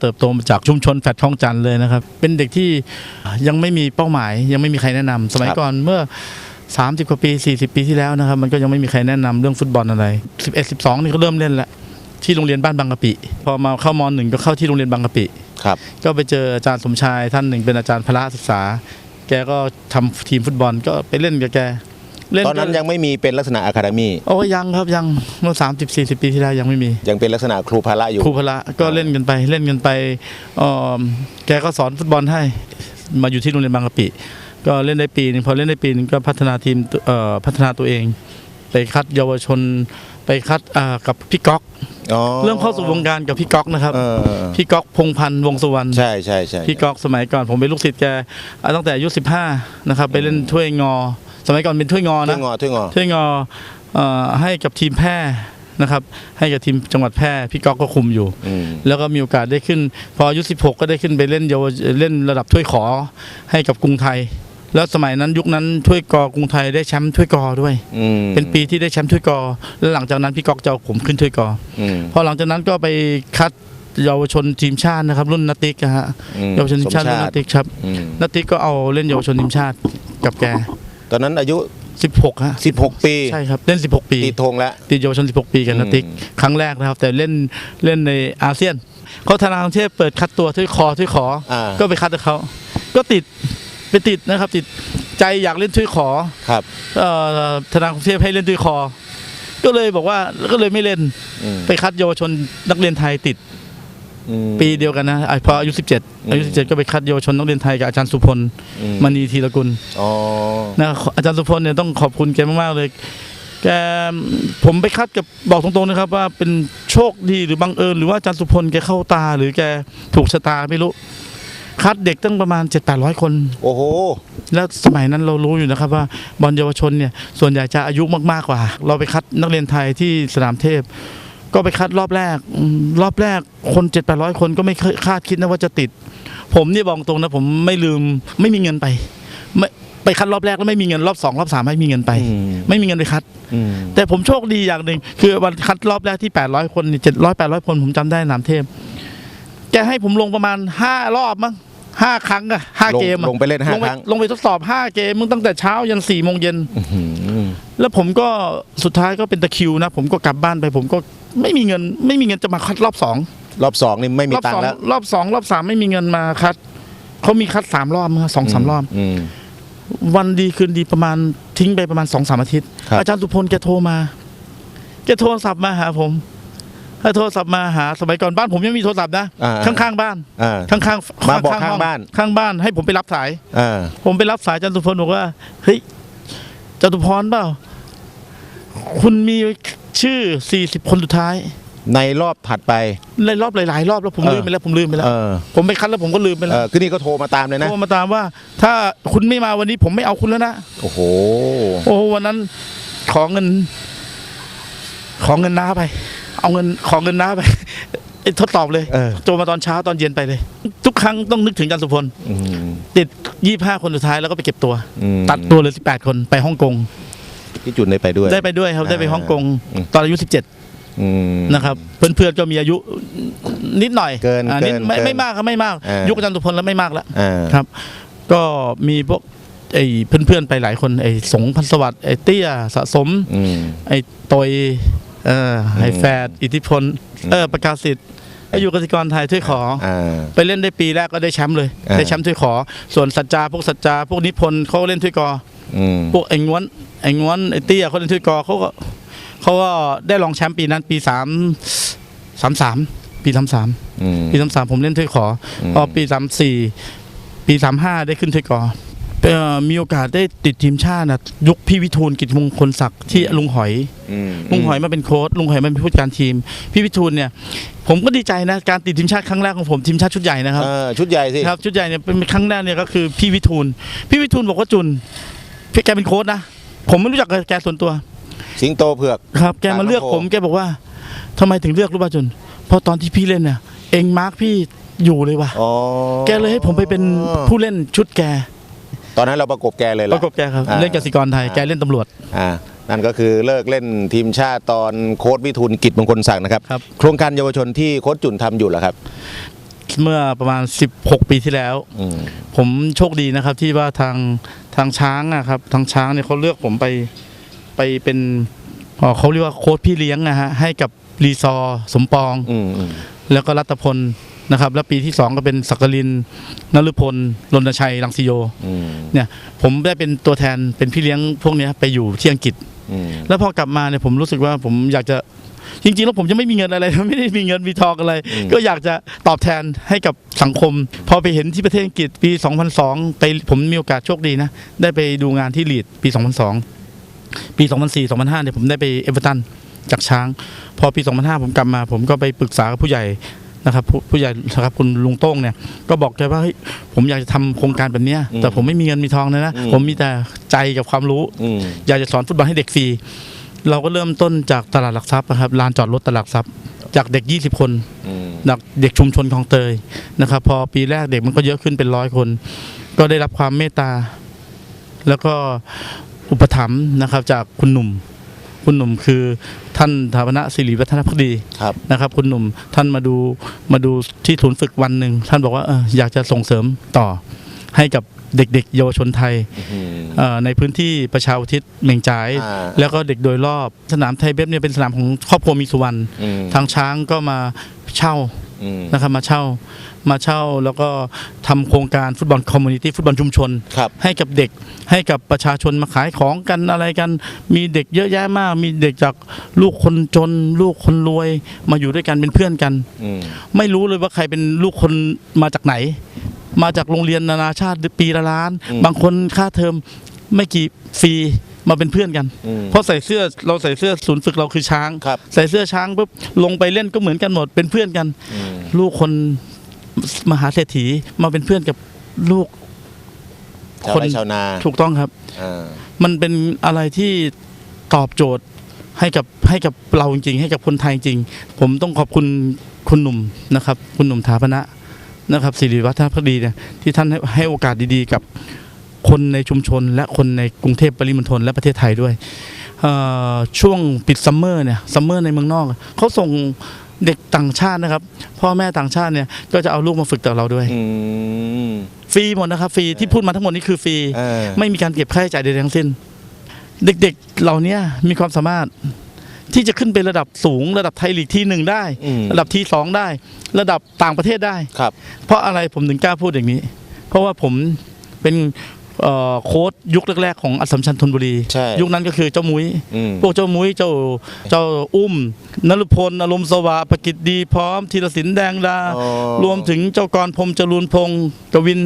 เติบโตมาจากชุมชนแฟดคลองจันทร์เลยนะครับ เป็นเด็กที่ยังไม่มีเป้าหมาย ยังไม่มีใครแนะนำสมัยครับก่อนเมื่อ 30กว่าปี 40 ปีที่แล้วนะครับมันก็ยังไม่มีใครแนะนำเรื่องฟุตบอลอะไร 11 12 นี่ก็เริ่มเล่นแล้วที่โรงเรียนบ้านบางกะปิ พอมาเข้ามหนึ่งก็เข้าที่โรงเรียนบางกะปิครับก็ไปเจออาจารย์สมชายท่านหนึ่งเป็นอาจารย์พละศึกษา แกก็ทำทีมฟุตบอลก็ไปเล่นกับแก เล่ตอนนั้นยังไม่มีเป็นลักษณะอะคาเดมี่โอ้ยังครับยังเมื่อ30 40ปีที่แล้วยังไม่มี ยังเป็นลักษณะครูพละอยู่ครูพละก็เล่นกันไปเล่นกันไปเอ่อแกก็สอนฟุตบอลให้มาอยู่ที่โรงเรียนบางกะปิ ก็เล่นได้ปีหนึงพอเล่นได้ปีหนึงก็พัฒนาทีมเอ่อพัฒนาตัวเอง ไปคัดเยาวชนไปคัดอ่ากับพี่ก๊อกอ๋อเริ่มเข้าสู่วงการกับพี่ก๊อกนะครับเออพี่ก๊อกพงพันธ์วงสุวรรณใช่ใช่ใช่พี่ก๊อกสมัยก่อนผมเป็นลูกศิษย์แกอ่าตั้งแต่อายุ15นะครับไปเล่นถ้วยงอ สมัยก่อนเป็นถ้วยงอถ้วนะยงอถ้วยงอถ้วยงอเอ่อให้กับทีมแพร่นะครับ ให้กับทีมจังหวัดแพร่พี่ก๊อกก็คุมอยู่อืมแล้วก็มีโอกาสได้ขึ้น พออายุ 16 ก็ได้ขึ้นไปเล่นเยาวเล่นระดับถ้วยขอให้กับกรุงไทย แล้วสมัยนั้นยุคนั้นถ้วยกอกรุงไทยได้แชมป์ถ้วยกอด้วยอืมเป็นปีที่ได้แชมป์ถ้วยกอ แล้วหลังจากนั้นพี่ก๊อกจะเอาผมขึ้นถ้วยกออืมพอหลังจากนั้นก็ไปคัดเยาวชนทีมชาตินะครับ รุ่นนัตติกอะฮะอืมเยาวชนทีมชาติสรุ่นนัตติกครับอืมนัตติกก็เอาเล่นเยาวชนทีมชาติกับแก ตอนนั้นอายุ 16ฮะ16 ปีใช่ครับเล่น 16 ปีตีธงแล้ว ติดเยาวชน 16 ปีกับอืมนัตติกครั้งแรกนะครับ แต่เล่นเล่นในอาเซียนเขาธนาคารกรุงเทพเปิดคัดตัวถ้วยคอถ้วยขออ่าก็ไปคัดกับเขาก็ติดไปติดนะครับ ติดใจอยากเล่นถ้วยขอ ครับเอ่อธนาคารกรุงเทพให้เล่นถ้วยคอ ก็เลยบอกว่าก็เลยไม่เล่นอืมไปคัดเยาวชนนักเรียนไทยติดอืม ปีเดียวกันนะอะพออายุ 17 อายุ 17 ก็ไปคัดเยาวชนนักเรียนไทยกับอาจารย์สุพลอืมณีธีรกุลอ๋อนะอาจารย์สุพลเนี่ยต้องขอบคุณแกมากๆเลยแกผมไปคัดกับบอกตรงๆนะครับว่าเป็นโชคดีหรือบังเอิญหรือว่าอาจารย์สุพลแกเข้าตา หรือแกถูกชะตาไม่รู้ คัดเด็กตั้งประมาณ 7 8 0 0 คน โอ้โห แล้วสมัยนั้นเรารู้อยู่นะครับว่าบอลเยาวชนเนี่ยส่วนใหญ่จะอายุมากๆกว่า เราไปคัดนักเรียนไทยที่สนามเทพ ก็ไปคัดรอบแรกอืมรอบแรกคน7 8 0 0คนก็ไม่เคยคาดคิดนะว่าจะติด ผมเนี่ยบอกตรงนะ ผมไม่ลืมไม่มีเงินไปไม่ไปคัดรอบแรกแล้วไม่มีเงินรอบสองรอบสามไม่มีเงินไปอืมไม่มีเงินไปคัดอืมแต่ผมโชคดีอย่างหนึ่งคือวันคัดรอบแรกที่800คนเจ็ดร้อยแปดร้อยคนผมจำได้สนามเทพแกให้ผมลงประมาณ5รอบมั้งห้าครั้งอะห้าลงเกมอะลงไปเล่นห้าลงไปครั้งลงไปทดสอบ5เกมมึงตั้งแต่เช้ายัน4โมงเย็นอื้อหือแล้วผมก็สุดท้ายก็เป็นตะคริวนะ ผมก็กลับบ้านไป ผมก็ ไม่มีเงินไม่มีเงินจะมาคัดรอบสองรอบสองนี่ไม่มีรอบตังสองค์แล้วรอบสองรอบสามไม่มีเงินมาคัดเขามีคัดสามรอบมั้งสองสามรอบอืมวันดีคืนดีประมาณทิ้งไปประมาณสองสามอาทิตย์ ครับ อาจารย์สุพลแกโทรมาแกโทรศัพท์มาหาผมถ้าโทรศัพท์มาหาสมัยก่อนบ้านผมยังมีโทรศัพท์นะอ่าข้างๆบ้าน อ่า ข้างๆมาบอกห้ข้างห้บ้าน ข้างบ้านให้ผมไปรับสาย อ่า ผมไปรับสายอาจารย์สุพลบอกว่าเฮ้ยจตุพรเปล่า คุณมี ชื่อ 40 คนสุดท้าย ในรอบถัดไป ในรอบหลายๆรอบแล้วผมเออลืมไปแล้วผมลืมไปแล้ว เออ ผมไปคัดแล้วผมก็ลืมไปเอแล้วอคือนี่ก็โทรมาตามเลยนะโทรมาตามว่า ถ้าคุณไม่มาวันนี้ผมไม่เอาคุณแล้วนะ โอ้โห โอ้วันนั้นขอเงิน ขอเงินน้าไป เอาเงินขอเงินน้าไป ไอ้ทดสอบเลยเออ โจมาตอนเช้าตอนเย็นไปเลย ทุกครั้งต้องนึกถึงอาจารย์สุพลอืมติดยี่ห้าคนสุดท้ายแล้วก็ไปเก็บตัว อืมตัดตัวเหลยสิบแปดคนไปฮ่องกง พี่จุนได้ไปด้วย ได้ไปด้วยครับได้ไปอ่าฮ่องกงอืมตอนอายุสิบเจ็ดอืมนะครับเพื่อนๆก็มีอายุนิดหน่อยเกินอ่าเกินิดนไม่เกินไม่มากครับไม่มากอ่ายุยุคอาจารย์สุพลแล้วไม่มากแล้วอ่าครับ ก็มีพวกไอ้เพื่อนๆไปหลายคนไอ้สงพันธ์สวัสดิ์ไอ้เตี้ยสะสมอืมไอ้ตอยเออไอ้แฟดอิทธิพลอืมเออประกาศสิทธิ์ไอ้อยู่กสิกรไทยถ้วยขออ่าไปเล่นได้ปีแรกก็ได้แชมป์เลยอ่าได้แชมป์ถ้วยขอ ส่วนสัจจาพวกสัจจาพวกนิพนธ์เขาเล่นถ้วยกออืม พวกไอ้ง้วนไอ้ง้วนไอ้เตี้ยเขาเล่นถ้วยกอเขาก็เขาก็ได้รองแชมป์ปีนั้นปีสามสามสามปีสามสามอืมปีสามสามผมเล่นถ้วยขออมพอปีสามสี่ปีสามห้าได้ขึ้นถ้วยกอเอ่อมีโอกาสได้ติดทีมชาตินะยุคพี่วิทูลกิจมงคลศักดิ์ที่ลุงหอยอืมลุงหอยมาเป็นโค้ชลุงหอยมาเป็นผู้จัดการทีม พี่วิทูลเนี่ย ผมก็ดีใจนะการติดทีมชาติครั้งแรกของผมทีมชาติชุดใหญ่นะครับเออชุดใหญ่สิครับชุดใหญ่เนี่ยเป็นครั้งแรกเนี่ยก็คือพี่วิทูลพี่วิทูลบอกว่าจุน พี่แกเป็นโค้ชนะ ผมไม่รู้จักแกส่วนตัว สิงโตเผือกครับ แกมาเลือกปากน้ำโพผมแกบอกว่าทำไมถึงเลือกรู้ป่ะจุนเพราะตอนที่พี่เล่นเนี่ยเองมาร์กพี่อยู่เลยว่ะอ๋อแกเลยให้ผมไปเป็นผู้เล่นชุดแก ตอนนั้นเราประกบแกเลยปล่ะระกบแกครับอ่าเล่นกสิกรไทยอ่าแกเล่นตำรวจอ่านั่นก็คือเลิกเล่นทีมชาติตอนโค้ชวิทูลกิจมงคลศักดิ์นะครับครับ โครงการเยาวชนที่โค้ชจุนทำอยู่เหรอครับ เมื่อประมาณ 16 ปีที่แล้ว อืมผมโชคดีนะครับที่ว่าทางทางช้างอะครับ ทางช้างเนี่ยเขาเลือกผมไปไปเป็นเอ่อเขาเรียกว่าโค้ชพี่เลี้ยงนะฮะให้กับรีซอร์สมปอง อืมอืมแล้วก็รัตพลนะครับ แล้วปีที่2ก็เป็นสักกลินนฤพลรณชัยลังสิโยอืมเนี่ยผมได้เป็นตัวแทนเป็นพี่เลี้ยงพวกเนี้ยไปอยู่ที่อังกฤษ อืมแล้วพอกลับมาเนี่ยผมรู้สึกว่าผมอยากจะ จริงๆแล้วผมจะไม่มีเงินอะไร ไม่ได้มีเงินมีทองอะไร ก็อยากจะตอบแทนให้กับสังคม พอไปเห็นที่ประเทศอังกฤษปี 2002 ไปผมมีโอกาสโชคดีนะ ได้ไปดูงานที่ลีดปี 2002 ปี 2004 2005เนี่ยผมได้ไปเอเวอร์ตันจากช้าง พอปี 2005 ผมกลับมา ผมก็ไปปรึกษากับผู้ใหญ่นะครับผู้ผู้ใหญ่นะครับคุณลุงโต้งเนี่ยก็บอกแกว่าเฮ้ยผมอยากจะทำโครงการแบบเนี้ยแต่ผมไม่มีเงินมีทองเลยนะผมมีแต่ใจกับความรู้อืมอยากจะสอนฟุตบอลให้เด็กฟรี เราก็เริ่มต้นจากตลาดหลักทรัพย์นะครับลานจอดรถตลาดหลักทรัพย์ จากเด็ก 20 คนอืมจากเด็กชุมชนคลองเตยนะครับ พอปีแรกเด็กมันก็เยอะขึ้นเป็นร้อยคน ก็ได้รับความเมตตา แล้วก็อุปถัมภ์นะครับ จากคุณหนุ่ม คุณหนุ่มคือท่านฐาปนะศิริวัฒนพักดี ครับ นะครับคุณหนุ่มท่านมาดูมาดูที่ศูนย์ฝึกวันหนึ่งท่านบอกว่าเอออยากจะส่งเสริมต่อให้กับ เด็กๆ เยาวชนไทยอืมเอ่อในพื้นที่ประชาอุทิศเหม่งจ่าย อ่าแล้วก็เด็กโดยรอบสนามไทยเบฟเนี่ยเป็นสนามของครอบครัวมีสุวรรณอืม ทางช้างก็มาเช่า อืมนะครับมาเช่ามาเช่าแล้วก็ทำโครงการฟุตบอลคอมมูนิตี้ฟุตบอลชุมชน ครับ ให้กับเด็กให้กับประชาชนมาขายของกันอะไรกัน มีเด็กเยอะแยะมาก มีเด็กจากลูกคนจน ลูกคนรวย มาอยู่ด้วยกันเป็นเพื่อนกัน อืม ไม่รู้เลยว่าใครเป็นลูกคนมาจากไหน มาจากโรงเรียนนานาชาติปีละล้าน บางคนค่าเทอมไม่กี่ฟรีมาเป็นเพื่อนกันอืมเพราะใส่เสื้อเราใส่เสื้อศูนย์ฝึกเราคือช้างครับใส่เสื้อช้างปุ๊บลงไปเล่นก็เหมือนกันหมดเป็นเพื่อนกันอืมลูกคนมหาเศรษฐีมาเป็นเพื่อนกับลูกชาวคนไร่ชาวนาถูกต้องครับอ่ามันเป็นอะไรที่ตอบโจทย์ให้กับให้กับเราจริงๆ ให้กับคนไทยจริง ผมต้องขอบคุณคุณหนุ่มนะครับ คุณหนุ่มถาปนะ นะครับสิริวัฒนพักดีเนี่ยที่ท่านให้ให้โอกาสดีๆ กับคนในชุมชน และคนในกรุงเทพปริมณฑลและประเทศไทยด้วยเอ่อช่วงปิดซัมเมอร์เนี่ยซัมเมอร์ในเมืองนอกเขาส่งเด็กต่างชาตินะครับ พ่อแม่ต่างชาติเนี่ยก็จะเอาลูกมาฝึกกับเราด้วยอืมฟรีหมดนะครับฟรีที่พูดมาทั้งหมดนี้คือฟรีอ่าไม่มีการเก็บค่าใช้จ่ายใดๆทั้งสิ้น เด็กๆเหล่านี้มีความสามารถ ที่จะขึ้นไประดับสูง ระดับไทยลีกที่หนึ่งได้ อืม ระดับที่สองได้ ระดับต่างประเทศได้ ครับ เพราะอะไรผมถึงกล้าพูดอย่างนี้ เพราะว่าผมเป็นเอ่อโค้ดยุคแรกๆของอัสสัมชัญธนบุรี ใช่ ยุคนั้นก็คือเจ้ามุ้ย อืม พวกเจ้ามุ้ยเจ้าเจ้าอุ้มนรุพลอารมณ์สวาประกิตดีพร้อมธีรศิลป์แดงดาอ๋อ รวมถึงเจ้ากรพรหมจรูนพงศ์กวิน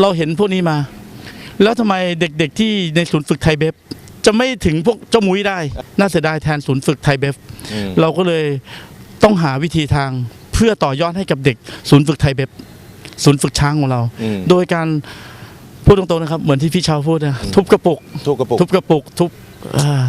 เราเห็นพวกนี้มา แล้วทำไมเด็กๆที่ในศูนย์ฝึกไทยเบฟ จะไม่ถึงพวกเจ้ามุ้ยได้ น่าเสียดายแทนศูนย์ฝึกไทยเบฟอืมเราก็เลยต้องหาวิธีทางเพื่อต่อยอดให้กับเด็ก ศูนย์ฝึกไทยเบฟศูนย์ฝึกช้างของเราอืมโดยการพูดตรงๆนะครับ เหมือนที่พี่ชาวพูดนะทุบกระปุก ทุกกระปุกทุบกระปุกทุบอ่า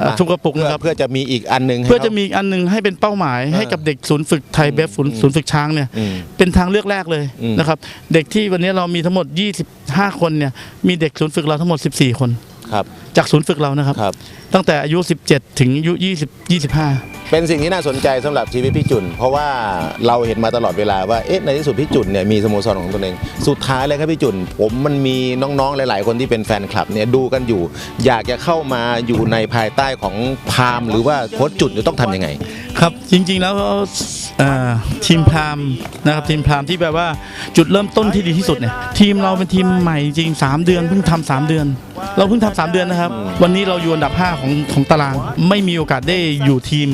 อ่าทุบกระปุกเพื่อนะครับเพื่อจะมีอีกอันหนึ่งให้เพื่อจะขามีอีกอันหนึงให้เป็นเป้าหมายเออให้กับเด็กศูนย์ฝึกไทยเบฟศูนย์อืมศูนย์ฝึกช้างเนี่ยอืมเป็นทางเลือกแรกเลยอืมนะครับเด็กที่วันนี้เรามีทั้งหมด 25 คนเนี่ยมีเด็กศูนย์ฝึกเราทั้งหมด 14 คนครับ จากศูนย์ฝึกเรานะครับ ครับ ตั้งแต่อายุ 17 ถึงอายุ20 25 เป็นสิ่งที่น่าสนใจสำหรับชีวิตพี่จุน เพราะว่าเราเห็นมาตลอดเวลาว่าเอ๊ะในที่สุดพี่จุนเนี่ยมีสโมสรของตนเอง สุดท้ายเลยครับพี่จุน ผมมันมีน้องๆหลาย ๆ คนที่เป็นแฟนคลับเนี่ยดูกันอยู่ อยากจะเข้ามาอยู่ในภายใต้ของพามหรือว่าโค้ชจุนจะต้องทำยังไง ครับ จริงๆแล้วเอ่อทีมพรามนะครับทีมพรามที่แบบว่าจุดเริ่มต้นที่ดีที่สุดเนี่ยทีมเราเป็นทีมใหม่จริงๆ3เดือนเพิ่งทำสามเดือน เราเพิ่งทำสามเดือนนะครับวันนี้เราอยู่อันดับ 5 ของของตาราง ไม่มีโอกาสได้อยู่ทีม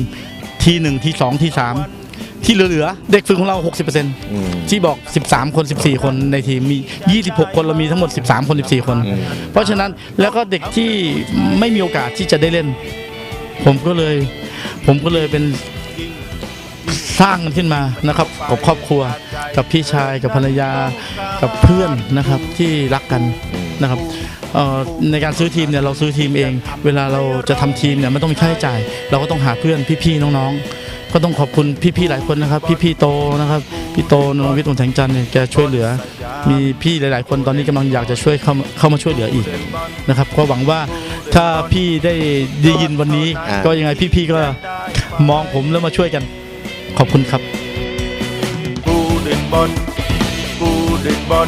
ทีหนึ่งทีสองทีสามที่เหลือๆเด็กฝึกของเรา 60%อืมที่บอก 13 คน 14 คนในทีมมี 26 คนเรามีทั้งหมด 13 คน 14 คนอืมเพราะฉะนั้นแล้วก็เด็กที่ไม่มีโอกาสที่จะได้เล่น ผมก็เลย ผมก็เลยเป็นสร้างมันขึ้นมานะครับกับครอบครัวกับพี่ชายกับภรรยากับเพื่อนนะครับที่รักกันนะครับเอ่อ ในการซื้อทีมเนี่ยเราซื้อทีมเอง เวลาเราจะทำทีมเนี่ยมันต้องมีค่าใช้จ่าย เราก็ต้องหาเพื่อนพี่ๆน้องๆ ก็ต้องขอบคุณพี่ๆหลายคนนะครับ พี่ๆโตนะครับพี่โตนงวิทย์วงศ์แสงจันทร์เนี่ยแกช่วยเหลือ มีพี่หลาย ๆ คนตอนนี้กำลังอยากจะช่วยเข้ามาเข้ามาช่วยเหลืออีกนะครับก็หวังว่าถ้าพี่ได้ได้ยินวันนี้ ก็ยังไงพี่ๆก็มองผมแล้วมาช่วยกัน ขอบคุณครับผู้ด่นบอลกูเด่นบอล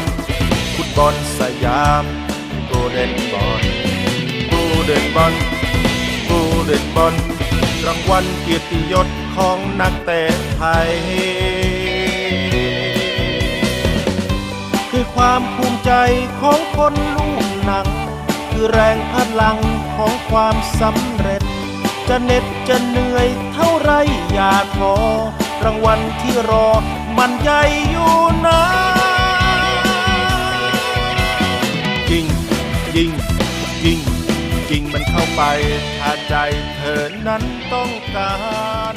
ฟุตบอลสยาม กูเด่นบอลกูเด่นบอลกูเด่นบอลรางวัลเกียรติยศของนักเตะไทย คือความภูมิใจของคนลูกหนัง คือแรงพลังของความสำเร็จ จะเหน็ดจะเหนื่อยเท่าไรอย่าท้อรางวัลที่รอมันใหญ่อยู่นะ ยิง ยิ่งยิ่งมันเข้าไปถ้าใจเธอนั้นต้องการ